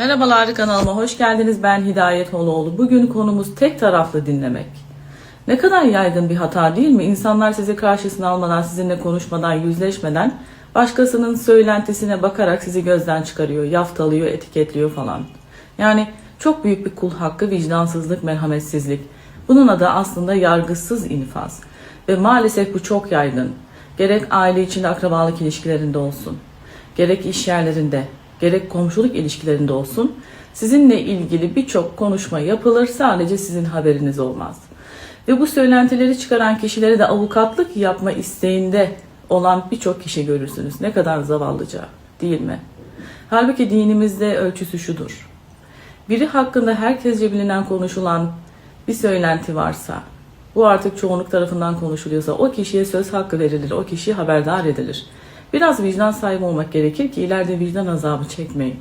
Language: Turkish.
Merhabalar kanalıma hoş geldiniz. Ben Hidayet Holoğlu. Bugün konumuz tek taraflı dinlemek. Ne kadar yaygın bir hata değil mi? İnsanlar sizi karşısına almadan, sizinle konuşmadan, yüzleşmeden başkasının söylentisine bakarak sizi gözden çıkarıyor, yaftalıyor, etiketliyor falan. Yani çok büyük bir kul hakkı, vicdansızlık, merhametsizlik. Bunun adı aslında yargısız infaz. Ve maalesef bu çok yaygın. Gerek aile içinde akrabalık ilişkilerinde olsun, gerek iş yerlerinde, gerek komşuluk ilişkilerinde olsun sizinle ilgili birçok konuşma yapılır sadece sizin haberiniz olmaz. Ve bu söylentileri çıkaran kişilere de avukatlık yapma isteğinde olan birçok kişi görürsünüz. Ne kadar zavallıca değil mi? Halbuki dinimizde ölçüsü şudur. Biri hakkında herkesce bilinen konuşulan bir söylenti varsa, bu artık çoğunluk tarafından konuşuluyorsa o kişiye söz hakkı verilir, o kişi haberdar edilir. Biraz vicdan sahibi olmak gerekir ki ileride vicdan azabı çekmeyin.